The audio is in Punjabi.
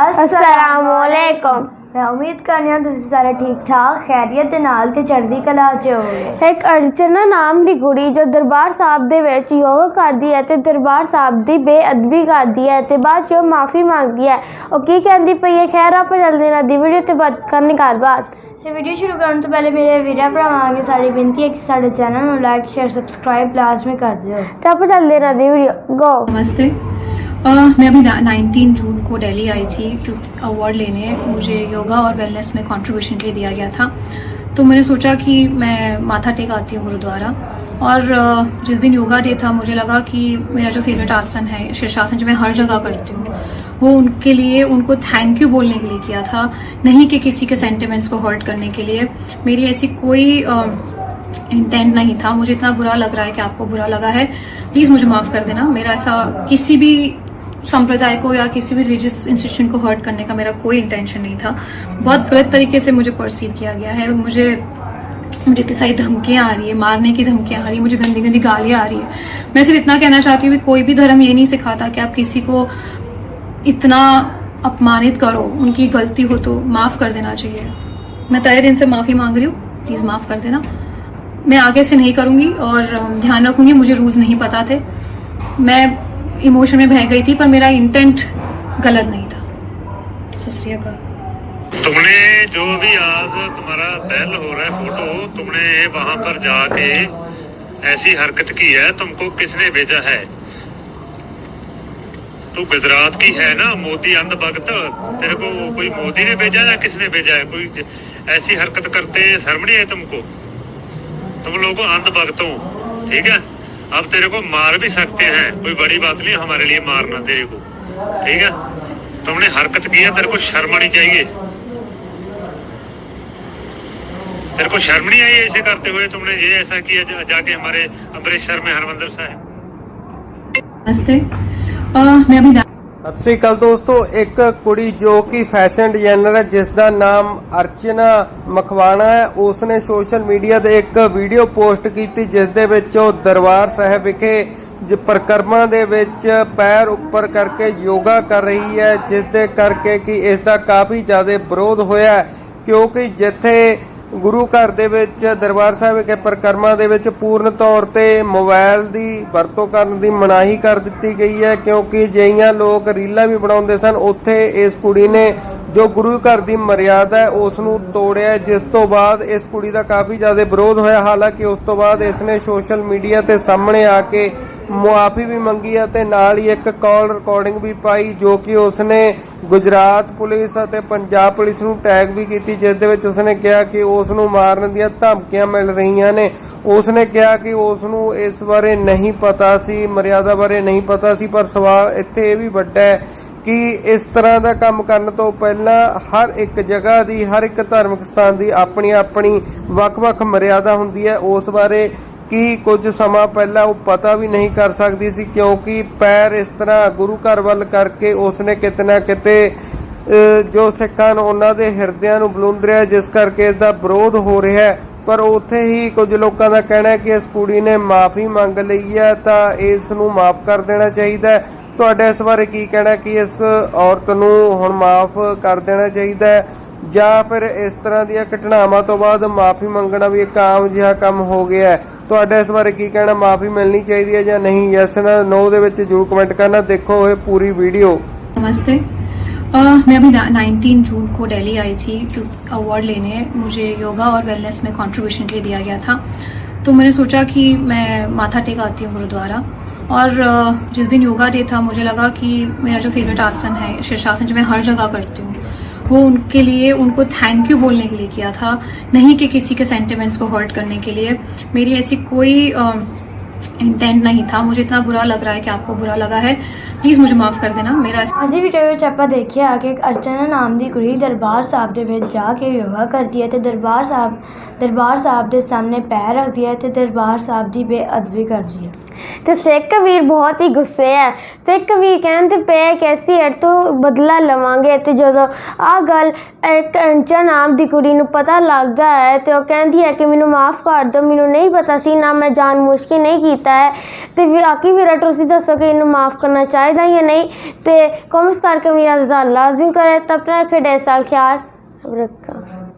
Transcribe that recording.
ਅਸਲਾਮੁਅਲੈਕਮ ਮੈਂ ਉਮੀਦ ਕਰਨੀ ਹਾਂ ਤੁਸੀਂ ਸਾਰੇ ਠੀਕ ਠਾਕ ਖੈਰੀਅਤ ਦੇ ਨਾਲ ਤੇ ਚੜ੍ਹਦੀ ਕਲਾ 'ਚ ਹੋਗੇ ਇੱਕ ਅਰਚਨਾ ਨਾਮ ਦੀ ਕੁੜੀ ਜੋ ਦਰਬਾਰ ਸਾਹਿਬ ਦੇ ਵਿੱਚ ਯੋਗ ਕਰਦੀ ਹੈ ਤੇ ਦਰਬਾਰ ਸਾਹਿਬ ਦੀ ਬੇਅਦਬੀ ਕਰਦੀ ਹੈ ਤੇ ਬਾਅਦ 'ਚ ਮਾਫੀ ਮੰਗਦੀ ਹੈ। ਉਹ ਕੀ ਕਹਿੰਦੀ ਪਈ ਹੈ? ਖੈਰ ਆਪਾਂ ਚੱਲਦੇ ਨਾ ਦੀ ਵੀਡੀਓ ਤੇ ਬਾਤ ਕਰਨੀ ਘਰ ਬਾਤ ਤੇ ਵੀਡੀਓ ਸ਼ੁਰੂ ਕਰਨ ਤੋਂ ਪਹਿਲੇ ਮੇਰੇ ਵੀਰਾਂ ਭਰਾਵਾਂ ਅੱਗੇ ਸਾਡੀ ਬੇਨਤੀ ਹੈ ਕਿ ਸਾਡੇ ਚੈਨਲ ਨੂੰ ਲਾਈਕ ਸ਼ੇਅਰ ਸਬਸਕ੍ਰਾਈਬ ਲਾਜ਼ਮੀ ਕਰ ਦਿਓ। ਤਾਂ ਆਪਾਂ ਚੱਲਦੇ ਨਾ ਦੀ ਵੀਡੀਓ। ਗੋ ਨਮਸਤੇ। अ, मैं अभी नाइनटीन जून को दिल्ली आई थी अवार्ड लेने। मुझे योगा और वेलनेस में कंट्रीब्यूशन के लिए दिया गया था। तो मैंने सोचा कि मैं माथा टेक आती हूँ गुरुद्वारा। और जिस दिन योगा डे था मुझे लगा कि मेरा जो फेवरेट आसन है शीर्षासन जो मैं हर जगह करती हूँ वो उनके लिए उनको थैंक यू बोलने के लिए किया था नहीं कि किसी के सेंटिमेंट्स को हर्ट करने के लिए। मेरी ऐसी कोई इंटेंट नहीं था। मुझे इतना बुरा लग रहा है कि आपको बुरा लगा है। प्लीज़ मुझे माफ़ कर देना। मेरा ऐसा किसी भी संप्रदाय को या किसी भी रिलीजियस इंस्टीट्यूशन को हर्ट करने का मेरा कोई इंटेंशन नहीं था। बहुत गलत तरीके से मुझे परसीव किया गया है। मुझे मुझे इतनी सारी धमकियाँ आ रही है, मारने की धमकियाँ आ रही है, मुझे गंदी गंदी गालियाँ आ रही है। मैं सिर्फ़ इतना कहना चाहती हूँ कि कोई भी धर्म ये नहीं सिखाता कि आप किसी को इतना अपमानित करो, उनकी गलती हो तो माफ़ कर देना चाहिए। मैं तय दिन से माफ़ी मांग रही हूँ प्लीज़ माफ़ कर देना। मैं आगे से नहीं करूँगी और ध्यान रखूँगी, मुझे रूल्स नहीं पता थे। मैं इमोशन में बह गई थी, पर मेरा इंटेंट गलत नहीं था। श्री अकाल। तुमने जो भी आज तुम्हारा बैल हो रहा है फ़ोटो, तुमने वहाँ पर जाके ऐसी हरकत की है, तुमको किसने भेजा है? तू गुजरात की है ना मोदी अंध भगत? तेरे को कोई मोदी ने भेजा या किसने भेजा है? कोई ऐसी हरकत करते शर्म नहीं है तुमको? तुम लोग अंध भगत हो, ठीक है? अब तेरे को मार भी सकते हैं। कोई बड़ी बात नहीं हमारे लिए मारना तेरे को। ठीक है? तुमने हरकत की है तेरे को शर्म आनी चाहिए। तेरे को शर्म नहीं आई ऐसे करते हुए? तुमने ये ऐसा किया जा, जाके हमारे अमृतसर में हरमंदिर साहब नमस्ते। मैं अभी ਸਤਿ ਸ੍ਰੀ ਅਕਾਲ ਦੋਸਤੋ, ਇੱਕ ਕੁੜੀ ਜੋ ਕਿ ਫੈਸ਼ਨ ਡਿਜ਼ਾਈਨਰ ਹੈ ਜਿਸ ਦਾ ਨਾਮ ਅਰਚਨਾ ਮਖਵਾਣਾ ਹੈ ਉਸ ਨੇ ਸੋਸ਼ਲ ਮੀਡੀਆ ਤੇ ਇੱਕ ਵੀਡੀਓ ਪੋਸਟ ਕੀਤੀ ਜਿਸ ਦੇ ਵਿੱਚ ਉਹ ਦਰਬਾਰ ਸਾਹਿਬ ਵਿਖੇ ਜ ਪ੍ਰਕਰਮਾਂ ਦੇ ਵਿੱਚ ਪੈਰ ਉੱਪਰ ਕਰਕੇ ਯੋਗਾ ਕਰ ਰਹੀ ਹੈ ਜਿਸ ਦੇ ਕਰਕੇ ਕਿ ਇਸ ਦਾ ਕਾਫੀ ਜ਼ਿਆਦਾ ਵਿਰੋਧ ਹੋਇਆ ਕਿਉਂਕਿ ਜਿੱਥੇ ਗੁਰੂ ਘਰ ਦੇ ਵਿੱਚ ਦਰਬਾਰ ਸਾਹਿਬ ਵਿਖੇ ਪ੍ਰਕਰਮਾਂ ਦੇ ਵਿੱਚ ਪੂਰਨ ਤੌਰ ਤੇ ਮੋਬਾਈਲ ਦੀ ਵਰਤੋਂ ਕਰਨ ਦੀ ਮਨਾਹੀ ਕਰ ਦਿੱਤੀ ਗਈ ਹੈ, ਕਿਉਂਕਿ ਜਈਆਂ ਲੋਕ ਰੀਲਾਂ ਵੀ ਬਣਾਉਂਦੇ ਸਨ, ਉੱਥੇ ਇਸ ਕੁੜੀ ਨੇ ਜੋ ਗੁਰੂ ਘਰ ਦੀ ਮਰਿਆਦਾ ਹੈ ਉਸ ਨੂੰ ਤੋੜਿਆ ਜਿਸ ਤੋਂ ਬਾਅਦ ਇਸ ਕੁੜੀ ਦਾ ਕਾਫੀ ਜ਼ਿਆਦਾ ਵਿਰੋਧ ਹੋਇਆ। ਹਾਲਾਂਕਿ ਉਸ ਤੋਂ ਬਾਅਦ ਇਸ ਨੇ ਸੋਸ਼ਲ ਮੀਡੀਆ ਤੇ ਸਾਹਮਣੇ ਆ ਕੇ ਮੁਆਫੀ ਵੀ ਮੰਗੀ ਅਤੇ ਨਾਲ ਹੀ ਇੱਕ ਕਾਲ ਰਿਕਾਰਡਿੰਗ ਵੀ ਪਾਈ, ਜੋ ਕਿ ਉਸਨੇ ਗੁਜਰਾਤ ਪੁਲਿਸ ਅਤੇ ਪੰਜਾਬ ਪੁਲਿਸ ਨੂੰ ਟੈਗ ਵੀ ਕੀਤੀ, ਜਿਸ ਦੇ ਵਿੱਚ ਉਸਨੇ ਕਿਹਾ ਕਿ ਉਸ ਨੂੰ ਮਾਰਨ ਦੀਆਂ ਧਮਕੀਆਂ ਮਿਲ ਰਹੀਆਂ ਨੇ। ਉਸਨੇ ਕਿਹਾ ਕਿ ਉਸ ਨੂੰ ਇਸ ਬਾਰੇ ਨਹੀਂ ਪਤਾ ਸੀ, ਮਰਿਆਦਾ ਬਾਰੇ ਨਹੀਂ ਪਤਾ ਸੀ, ਪਰ ਸਵਾਲ ਇੱਥੇ ਇਹ ਵੀ ਵੱਡਾ ਹੈ ਕਿ ਇਸ ਤਰ੍ਹਾਂ ਦਾ ਕੰਮ ਕਰਨ ਤੋਂ ਪਹਿਲਾਂ ਹਰ ਇੱਕ ਜਗ੍ਹਾ ਦੀ, ਹਰ ਇੱਕ ਧਾਰਮਿਕ ਸਥਾਨ ਦੀ ਆਪਣੀ ਆਪਣੀ ਵੱਖ-ਵੱਖ ਮਰਿਆਦਾ ਹੁੰਦੀ ਹੈ। ਉਸ ਬਾਰੇ ਕਿ ਕੁਝ ਸਮਾਂ ਪਹਿਲਾਂ ਉਹ ਪਤਾ ਵੀ ਨਹੀਂ ਕਰ ਸਕਦੀ ਸੀ ਕਿਉਂਕਿ ਪੈਰ ਇਸ ਤਰ੍ਹਾਂ ਗੁਰੂ ਘਰ ਵੱਲ ਕਰਕੇ ਉਸਨੇ ਕਿਤੇ ਨਾ ਕਿਤੇ ਜੋ ਸਿੱਖਾਂ ਨੂੰ ਉਹਨਾਂ ਦੇ ਹਿਰਦਿਆਂ ਨੂੰ ਬਲੁੰਦਰਿਆ ਜਿਸ ਕਰਕੇ ਇਸ ਦਾ ਵਿਰੋਧ ਹੋ ਰਿਹਾ ਹੈ। ਪਰ ਉੱਥੇ ਹੀ ਕੁਝ ਲੋਕਾਂ ਦਾ ਕਹਿਣਾ ਹੈ ਕਿ ਇਸ ਕੁੜੀ ਨੇ ਮਾਫੀ ਮੰਗ ਲਈ ਹੈ, ਤਾਂ ਇਸ ਨੂੰ ਮਾਫ ਕਰ ਦੇਣਾ ਚਾਹੀਦਾ ਹੈ। ਤੁਹਾਡਾ ਇਸ ਬਾਰੇ ਕੀ ਕਹਿਣਾ ਕਿ ਇਸ ਔਰਤ ਨੂੰ ਹੁਣ ਮਾਫ ਕਰ ਦੇਣਾ ਚਾਹੀਦਾ ਹੈ? ਜਾਂ ਫਿਰ ਇਸ ਤਰ੍ਹਾਂ ਦੀਆਂ ਘਟਨਾਵਾਂ ਤੋਂ ਬਾਅਦ ਮਾਫੀ ਮੰਗਣਾ ਵੀ ਇੱਕ ਆਮ ਜਿਹਾ ਕੰਮ ਹੋ ਗਿਆ ਹੈ? ਤੁਹਾਡਾ ਇਸ ਬਾਰੇ ਕੀ ਕਹਿਣਾ ਮਾਫੀ ਮਿਲਣੀ ਚਾਹੀਦੀ ਹੈ ਜਾਂ ਨਹੀਂ ਯੈਸ ਨਾ ਨੋ ਦੇ ਵਿੱਚ ਜਰੂਰ ਕਮੈਂਟ ਕਰਨਾ ਦੇਖੋ ਇਹ ਪੂਰੀ ਵੀਡੀਓ नमस्ते अ, मैं अभी नाइनटीन जून को दिल्ली आई थी अवार्ड लेने मुझे योगा और वेलनेस में कंट्रीब्यूशन के लिए दिया गया था तो मैंने सोचा कि मैं माथा टेक आती हूँ गुरुद्वारा और अ, जिस दिन योगा डे था मुझे लगा कि मेरा जो फेवरेट आसन है शीर्षासन जो मैं हर जगह करती हूँ वो उनके लिए उनको थैंक यू बोलने के लिए किया था नहीं कि किसी के सेंटिमेंट्स को हर्ट करने के लिए मेरी ऐसी कोई इंटेंट नहीं था मुझे इतना बुरा लग रहा है कि आपको बुरा लगा है प्लीज मुझे माफ कर देना मेरा ਅੱਜ ਦੀ ਵੀਡੀਓ ਵਿੱਚ ਆਪਾਂ ਦੇਖਿਆ ਕਿ ਇੱਕ ਅਰਚਨਾ ਨਾਮ ਦੀ ਕੁੜੀ ਦਰਬਾਰ ਸਾਹਿਬ ਦੇ ਵਿੱਚ ਜਾ ਕੇ ਯੋਗਾ ਕਰਦੀ ਹੈ ਤੇ ਦਰਬਾਰ ਸਾਹਿਬ ਦਰਬਾਰ ਸਾਹਿਬ ਦੇ ਸਾਹਮਣੇ ਪੈਰ ਰੱਖਦੀ ਹੈ ਤੇ ਦਰਬਾਰ ਸਾਹਿਬ ਦੀ ਬੇਅਦਬੀ ਕਰਦੀ ਹੈ ਤੇ ਸਿੱਖ ਵੀਰ ਬਹੁਤ ਹੀ ਗੁੱਸੇ ਹੈ ਸਿੱਖ ਵੀਰ ਕਹਿੰਦੇ ਪਏ ਕਿ ਅਸੀਂ ਇਹ ਤੋਂ ਬਦਲਾ ਲਵਾਂਗੇ ਤੇ ਜਦੋਂ ਆ ਗੱਲ ਇੱਕ ਅੰਚਾ ਨਾਮ ਦੀ ਕੁੜੀ ਨੂੰ ਪਤਾ ਲੱਗਦਾ ਹੈ ਤੇ ਉਹ ਕਹਿੰਦੀ ਹੈ ਕਿ ਮੈਨੂੰ ਮਾਫ ਕਰ ਦਿਓ, ਮੈਨੂੰ ਨਹੀਂ ਪਤਾ ਸੀ, ਨਾ ਮੈਂ ਜਾਣ ਮੁਸ਼ਕਿਲ ਨਹੀਂ ਕੀਤਾ ਹੈ। ਤੇ ਵੀ ਵੀਰਾ ਤੁਸੀਂ ਦੱਸੋ ਕਿ ਇਹਨੂੰ ਮਾਫ ਕਰਨਾ ਚਾਹੀਦਾ ਜਾਂ ਨਹੀਂ? ਤੇ ਕਮੈਂਟਸ ਕਰਕੇ ਮੇਰਾ ਲਾਜ਼ਮੀ ਕਰੇ, ਤਬ ਤੱਕ ਢੇਰ ਸਾਲ ਖਿਆਲ ਰੱਖਾ।